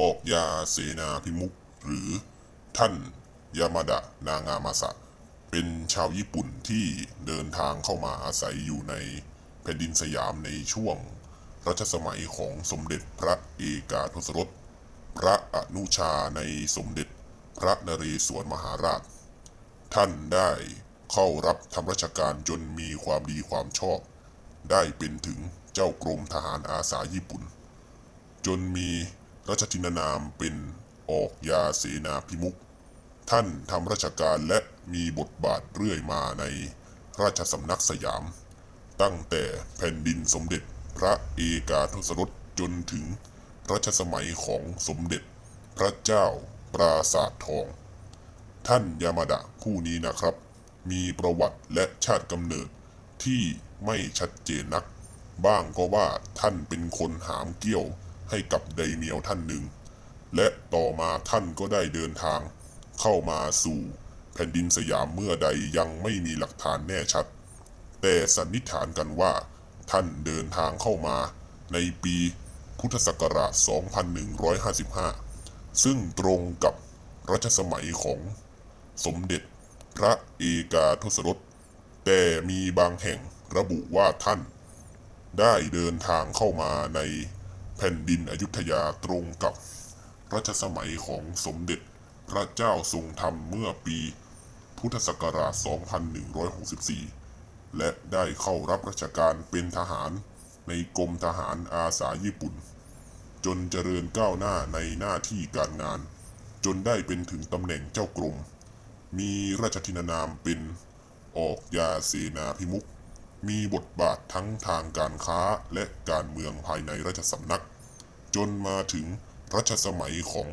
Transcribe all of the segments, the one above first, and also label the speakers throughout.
Speaker 1: ออกยาเสนาพิมุขหรือท่านยามาดะนางามาสะ เป็นชาวญี่ปุ่นที่เดินทางเข้ามาอาศัยอยู่ในแผ่นดินสยามในช่วงรัชสมัยของสมเด็จพระเอกาทศรส พระอนุชาในสมเด็จพระนเรศวรมหาราช ท่านได้เข้ารับทำราชการจนมีความดีความชอบ ได้เป็นถึงเจ้ากรมทหารอาสาญี่ปุ่น จนมี รัชทินานามเป็นออกยาเสนาพิมุขท่านทำราชการและมีบทบาทเรื่อยมาในราชสำนักสยาม ตั้งแต่แผ่นดินสมเด็จพระเอกาทศรสจนถึงรัชสมัยของสมเด็จพระเจ้าปราสาททอง ท่านยามาดะผู้นี้นะครับ มีประวัติและชาติกำเนิดที่ไม่ชัดเจนนัก บ้างก็ว่าท่านเป็นคนหามเกี้ยว ให้กับไดเมียวท่านหนึ่ง และต่อมาท่านก็ได้เดินทางเข้ามาสู่แผ่นดินสยามเมื่อใดยังไม่มีหลักฐานแน่ชัด แต่สันนิษฐานกันว่า ท่านเดินทางเข้ามาในปีพุทธศักราช 2155 ซึ่งตรงกับรัชสมัยของสมเด็จพระเอกาทศรส แต่มีบางแห่งระบุว่าท่านได้เดินทางเข้ามาใน แผ่นดินอยุธยาตรงกับรัชสมัยของสมเด็จพระเจ้าทรงธรรมเมื่อปีพุทธศักราช 2164 และได้เข้ารับราชการเป็นทหารในกรมทหารอาสาญี่ปุ่น จนเจริญก้าวหน้าในหน้าที่การงาน จนได้เป็นถึงตำแหน่งเจ้ากรม มีราชทินานามเป็นออกยาเสนาพิมุข มีบทบาททั้งทางการค้าและการเมืองภายในราชสำนัก จนมาถึงรัชสมัยของ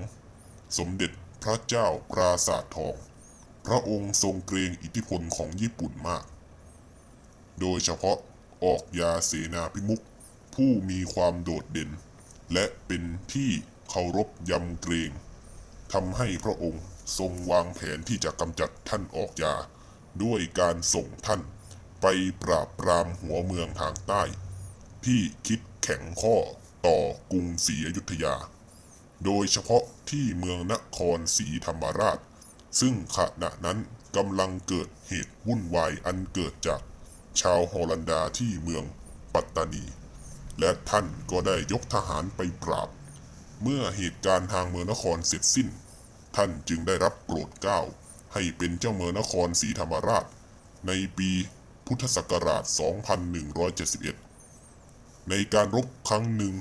Speaker 1: สมเด็จพระเจ้าปราสาททอง พระองค์ทรงเกรงอิทธิพลของญี่ปุ่นมาก โดยเฉพาะออกยาเสนาพิมุขผู้มีความโดดเด่น และเป็นที่เคารพยำเกรงทำให้พระองค์ทรงวางแผนที่จะกำจัดท่านออกยา ด้วยการส่งท่าน ไปปราบปรามหัวเมืองทางใต้ ที่คิดแข็งข้อต่อกรุงศรีอยุธยา โดยเฉพาะที่เมืองนครศรีธรรมราช ซึ่งขณะนั้นกำลังเกิดเหตุวุ่นวายอันเกิดจากชาวฮอลันดาที่เมืองปัตตานี และท่านก็ได้ยกทหารไปปราบ เมื่อเหตุการณ์ทางเมืองนครเสร็จสิ้น ท่านจึงได้รับโปรดเกล้าให้เป็นเจ้าเมืองนครศรีธรรมราช ในปี พุทธศักราช 2171 ในการรบครั้งหนึ่ง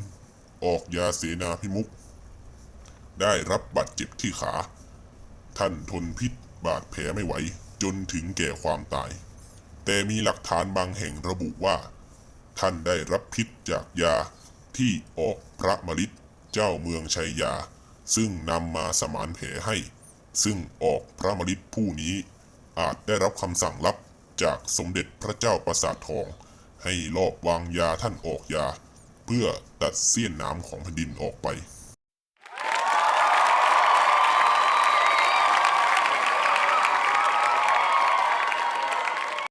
Speaker 1: ออกยาเสนาพิมุขได้รับบาดเจ็บที่ขา ท่านทนพิษบาดแผลไม่ไหวจนถึงแก่ความตาย แต่มีหลักฐานบางแห่งระบุว่า ท่านได้รับพิษจากยาที่ออกพระมฤทธิ์เจ้าเมืองชัยยา ซึ่งนำมาสมานแผลให้ ซึ่งออกพระมฤทธิ์ผู้นี้อาจได้รับคำสั่งลับ จากสมเด็จพระเจ้าประสาททอง ให้ลอบวางยาท่านออกยา เพื่อตัดเสี้ยนน้ำของแผ่นดินออกไป